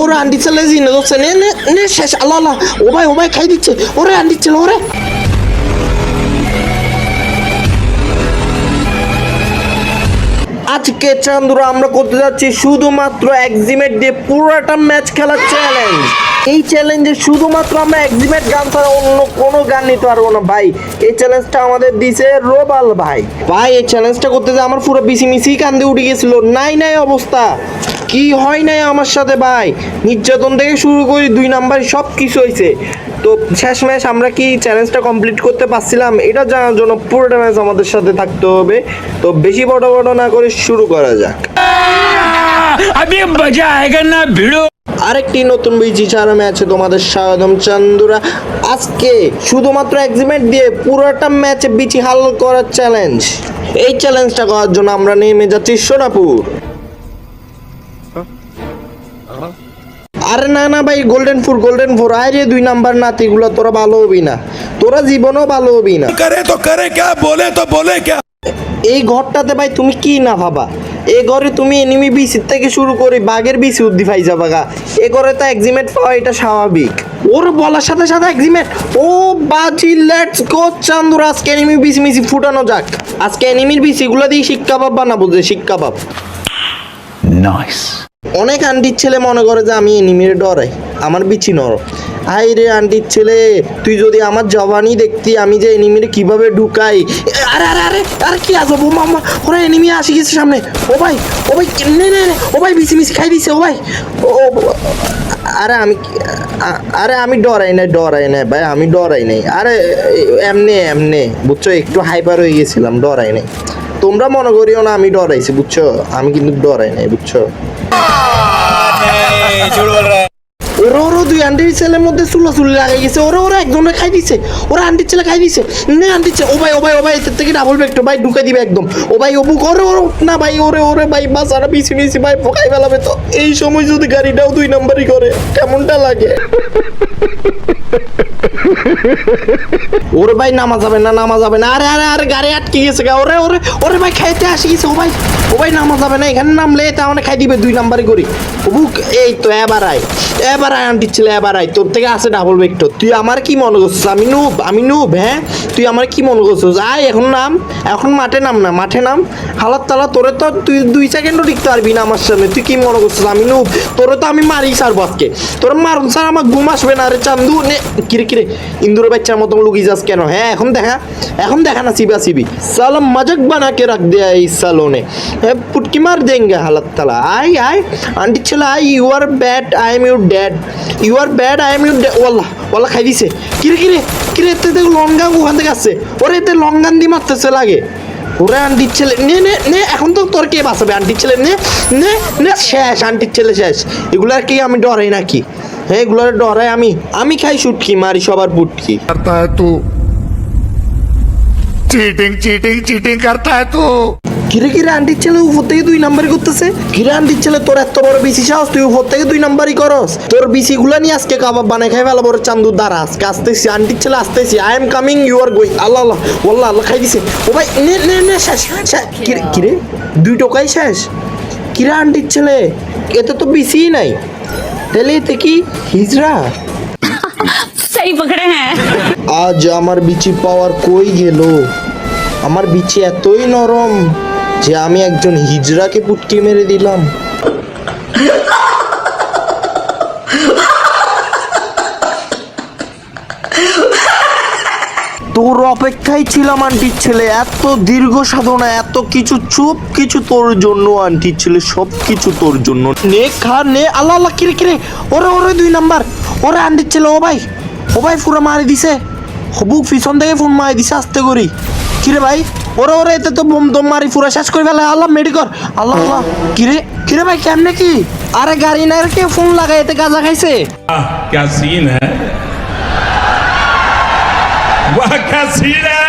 ওরে আন্টি ছেলে জিনে ধরছে নে নে নে, শেষ। আল্লাহ আল্লাহ। ও ভাই ও ভাই খাই আজকে চান্দুরা, আমরা করতে যাচ্ছি শুধুমাত্র এক্সিমেট দিয়ে পুরোটা ম্যাচ খেলার চ্যালেঞ্জ এই চ্যালেঞ্জে শুধুমাত্র আমরা এক্সিমেট গান ছাড়া অন্য কোনো গান নিতে পারব না। ভাই, এই চ্যালেঞ্জটা আমাদের দিছে রোবাল ভাই। ভাই, এই চ্যালেঞ্জটা করতে যে আমার পুরো বিসি মিসি কান্দে উঠে গেছিল। নাই নাই অবস্থা। কি হয় নাই আমার সাথে ভাই? নির্যাতন থেকে শুরু করি দুই নাম্বার সব কিছু হয়েছে তো শেষ ম্যাচ আমরা কি চ্যালেঞ্জটা কমপ্লিট করতে পারছিলাম? এটা জানার জন্য পুরোটা ম্যাচ আমাদের সাথে থাকতে হবে। তো বেশি বড় বড় না করে শুরু করা যাক। আরেকটি নতুন বিজি ছাড়া ম্যাচে তোমাদের স্বাগতম চান্দুরা। আজকে শুধুমাত্র এক্সিমেন্ট দিয়ে পুরোটা ম্যাচে বিচি হাল করার চ্যালেঞ্জ এই চ্যালেঞ্জটা করার জন্য আমরা নেমে যাচ্ছি সোনাপুর। আরে না না ভাই গোল্ডেন ফোর গোল্ডেন ফোর আরে দুই নাম্বার নাতিগুলো তোরা ভালো হবি না। তোরা জীবনও ভালো হবি না। করে তো করে কে বলে তো বলে কে। এই ঘরটাতে ভাই তুমি কি না ভাবা? এ ঘরে তুমি এনিমি বিসির থেকে শুরু করে বাঘের বিসি উদ্দি ভাই যাবা গা। এ ঘরে তো এক্সিমেট পাওয়া এটা স্বাভাবিক। ওর বলার সাথে সাথে এক্সিমেট ও বাজি লেটস গো চান্দুর আজকে এনিমি বিসি মিসি ফুটানো যাক। আজকে এনিমির বিসিগুলো দিয়ে শিক্ষা বাপ বানাবো যে শিক্ষা বাপ নাইস অনেক আন্টির ছেলে মনে করে যে আমি এনিমির ডরাই, আমার বিচি নর। হাই রে আন্টির ছেলে, তুই যদি আমার জবানি দেখতি আমি যে এনিমিরে কীভাবে ঢুকাই। আরে আরে আরে, আর কি আসব বোমা মামা ওরা এনিমি আসি গেছে সামনে। ও ভাই ও ভাই, নে নে নে, ও ভাই বিসি মিসি খাই দিছে, ও ভাই। ও- আরে আমি আরে আমি ডরাই নাই ডরাই নাই, ভাই, আমি ডরাই নাই। আরে এমনি এমনি, বুঝছ? একটু হাইপার হয়ে গেছিলাম, ডরাই নাই। তোমরা মনে করিও না, আমি ডরাইছি, বুঝছ? আমি কিন্তু ডরাই নাই, বুঝছ? ওরা ওরা, দুই আন্টির ছেলের মধ্যে চুলা চুলি লাগাই গেছে। ওরা ওরা, একজনে খাই দিছে। ওরা, আন্টির ছেলে খাই দিছে। নে, আন্টির ছেলে। ও ভাই ও ভাই ও ভাই এর থেকে ডাবল ভেক্টর ভাই ঢুকে দিবে একদম। ও ভাই, ও বুক। ওরে না ভাই, ওরে ওরে, ভাই বাসারা পিছি পিছি ভাই, ফোকাই ফেলাবে তো। এই সময় যদি গাড়িটাও দুই নাম্বারই করে, কেমনটা লাগে? ওরে ভাই নামা যাবে না নামা যাবে না। আরে আরে আরে, গাড়ি আটকে গেছে গা। ওরে ওরে ওরে ভাই, খাইতে আসি গেছে, ও ভাই। ও ভাই নামা যাবে না, এখানে নামলে খাই দিবে দুই করি বুক, এই তো, এবার এবার এবার তোর থেকে আছে ডাবল তুই আমার কি মনে করছিস? আমি নুব আমি নুব হ্যাঁ? তুই আমার কি মনে করছিস? আয়, এখন নাম। এখন মাঠে নাম না, মাঠে নাম। হালাত তালা তোরে তো তুই দুই সেকেন্ডও টিকতে পারবি না আমার সামনে। তুই কি মনে করছিস? আমি নুব তোরে তো আমি মারি সার বাদকে তোর মারুন স্যার আমার ঘুম আসবে না রে চান্দু। নে, কিরে কিরে? ইন্দুর বাচ্চার মতো লোক যাস কেন? হ্যাঁ এখন দেখা। এখন দেখা না, সিবা সিবি। সালাম মজাক বানাকে রাখ দেয়া এই সালোনে। পুটকি মার দেঙ্গে হালাত তালা। আই আই, আন্টি ছেলে, I you are bad I am your dad you are bad I am your dad ওয়াল্লাহ ওয়াল্লাহ খাই দিছে। কিরে কিরে কিরে, এতে দেখ লঙ্গা ওখান থেকে আসছে। ওরে, এতে লঙ্গান দি মারতেছে লাগে। ওরে আন্টির ছেলে, নে নে নে, এখন তো তোর কে বাঁচাবে? আন্টির ছেলে নে নে, শেষ, আন্টির ছেলে শেষ। এগুলার কি আমি ডরাই নাকি? হ্যাঁ এগুলো ডরাই আমি আমি খাই সুটকি মারি সবার পুটকি करता है तू चीटिंग चीटिंग चीटिंग करता है तू কিরে কিরে আন্টির ছেলে উপর থেকে দুই নাম্বারই করতেছে কিরে আন্টির ছেলে তোর এত বড় বিসি সাহস তুই উপর থেকে দুই নাম্বারই করস তোর বিসি গুলা নিয়ে আজকে কাবাব বানাই খাই ফেলা বড় চান্দুর দ্বারা আজকে আসতেছি আন্টির ছেলে আসতেছি I am coming you are going Allah Allah ওল্লাহ আল্লাহ খাই দিছে ও ভাই নে নে নে শেষ শেষ। কিরে কিরে দুই টোকাই শেষ কিরে আন্টির ছেলে এতে তো বিসিই নাই তেলিতে কি হিজড়া সেই পকড়ে হ্যাঁ আজ আমার বিচি পাওয়ার কই গেল আমার বিচি এতই নরম যে আমি একজন হিজড়াকে পুটকি মেরে দিলাম তোর অপেক্ষায় ছিলাম আন্টির ছেলে এত দীর্ঘ সাধনা এত কিছু চুপ কিছু তোর জন্য আন্টির ছেলে সব কিছু তোর জন্য নে খা নে আল্লাহ আল্লাহ কিরে কিরে ওরে ওরে দুই নাম্বার ওরে আন্টির ছেলে ও ভাই ও ভাই পুরো মারি দিছে হবুক পিছন থেকে ফোন মারি দিছে আস্তে করি কিরে ভাই ওরে ওরে এতে তো বোম দম মারি পুরো শেষ করে ফেলে আল্লাহ মেডিকর আল্লাহ আল্লাহ কিরে কিরে ভাই কেমনে কি আরে গাড়ি না কে ফোন লাগাই এতে গাঁজা খাইছে क्या सीन है see that.